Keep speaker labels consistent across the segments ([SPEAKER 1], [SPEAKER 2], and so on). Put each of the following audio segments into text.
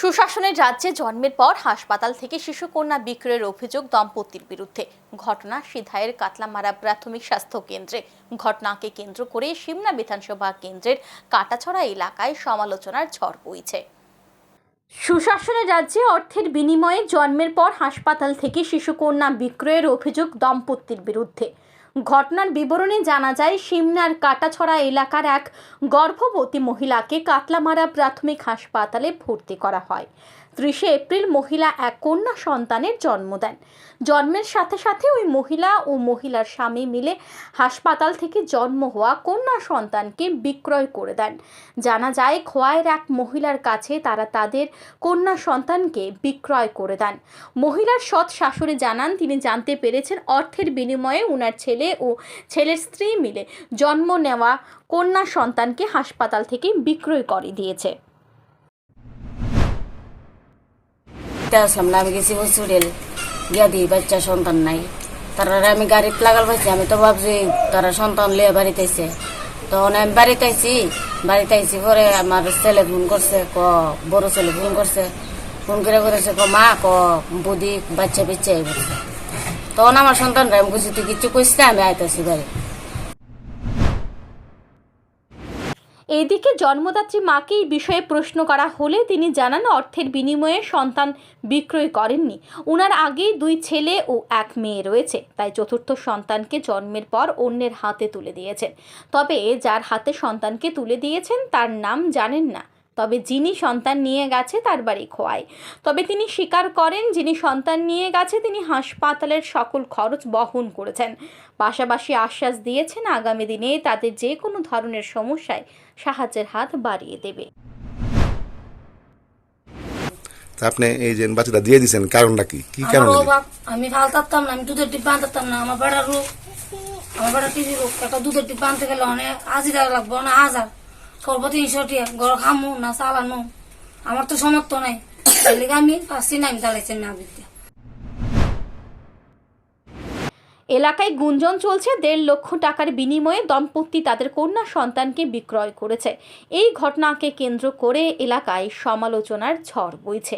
[SPEAKER 1] সুশাসনের রাজ্যে জন্মের পর হাসপাতাল থেকে শিশুকন্যা বিক্রয়ের অভিযোগ দম্পতির বিরুদ্ধে। ঘটনা সিধাইয়ের কাতলামারা প্রাথমিক স্বাস্থ্য কেন্দ্রে। ঘটনাকে কেন্দ্র করে সিমনা বিধানসভা কেন্দ্রের কাটাছড়া এলাকায় সমালোচনার ঝড় বইছে। সুশাসনের রাজ্যে অর্থের বিনিময়ে জন্মের পর হাসপাতাল থেকে শিশুকন্যা বিক্রয়ের অভিযোগ দম্পতির বিরুদ্ধে। ঘটনার বিবরণে জানা যায়, সিমনার কাটাছড়া এলাকার এক গর্ভবতী মহিলাকে কাতলামারা প্রাথমিক হাসপাতালে ভর্তি করা হয়। ত্রিশে এপ্রিল মহিলা এক কন্যা সন্তানের জন্ম দেন। জন্মের সাথে সাথে ওই মহিলা ও মহিলার স্বামী মিলে হাসপাতাল থেকে জন্ম হওয়া কন্যা সন্তানকে বিক্রয় করে দেন। জানা যায়, খোয়াইয়ের এক মহিলার কাছে তারা তাদের কন্যা সন্তানকে বিক্রয় করে দেন। মহিলার সৎ শাশুড়ি জানান, তিনি জানতে পেরেছেন অর্থের বিনিময়ে উনার ছেলে ও ছেলের স্ত্রী মিলে জন্ম নেওয়া কন্যা সন্তানকে হাসপাতাল থেকে বিক্রয় করে দিয়েছে।
[SPEAKER 2] তা সামনে আমি গেছি হসপিটাল গিয়া দিই, বাচ্চা সন্তান নাই। তারা আমি গাড়ি লাগাল পাইছি, আমি তো ভাবছি তারা সন্তান লিয়ে বাড়িতে আইছে। তখন আমি বাড়িতে আইছি বাড়িতে আইছি পরে আমার ছেলে ফোন করছে, ক, বড় ছেলে ফোন করছে। ফোন করে করেছে ক, মা, ক, বুদি বাচ্চা পিচ্ছে বলছে। তখন আমার সন্তানরা, আমি কিছু তুই কিছু কইস না, আমি আইতাছি বাড়ি।
[SPEAKER 1] এদিকে জন্মদাত্রী মাকে এই বিষয়ে প্রশ্ন করা হলে তিনি জানান, অর্থের বিনিময়ে সন্তান বিক্রয় করেননি। উনার আগেই দুই ছেলে ও এক মেয়ে রয়েছে। তাই চতুর্থ সন্তানকে জন্মের পর অন্যের হাতে তুলে দিয়েছেন। তবে যার হাতে সন্তানকে তুলে দিয়েছেন, তার নাম জানেন না। তবে যিনি সন্তান নিয়ে গেছে তার বাড়ি খোয়ায়। তবে তিনি স্বীকার করেন যিনি সন্তান নিয়ে গেছে তিনি হাসপাতালের সকল খরচ বহন করেছেন। পাশাপাশি আশ্বাস দিয়েছেন আগামী দিনে তাদের যে কোনো ধরনের সমস্যায় সাহায্যের হাত বাড়িয়ে দেবে।
[SPEAKER 3] আপনি এই যে বাচ্চাটা দিয়ে দিয়েছেন কারণটা কি? কি কারণে?
[SPEAKER 2] আমি ভালো থাকতাম না আমি দুধের টিপ আনতাম না আমার বেড়ার রোগ আমার বেড়ার টিভি রোগ একটা দুধের টিপ আনতে গেলে অনেক হাজিরা লাগবে অনেক হাজার করব ঘর খামু, না চালানো আমার তো সমর্থ নাই। লিগে আমি না বিদ্যা
[SPEAKER 1] এলাকায় গুঞ্জন চলছে, দেড় লক্ষ টাকার বিনিময়ে দম্পতি তাদের কন্যা সন্তানকে বিক্রয় করেছে। এই ঘটনাকে কেন্দ্র করে এলাকায় সমালোচনার ঝড় বইছে।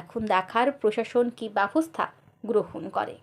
[SPEAKER 1] এখন দেখার প্রশাসন কি ব্যবস্থা গ্রহণ করে?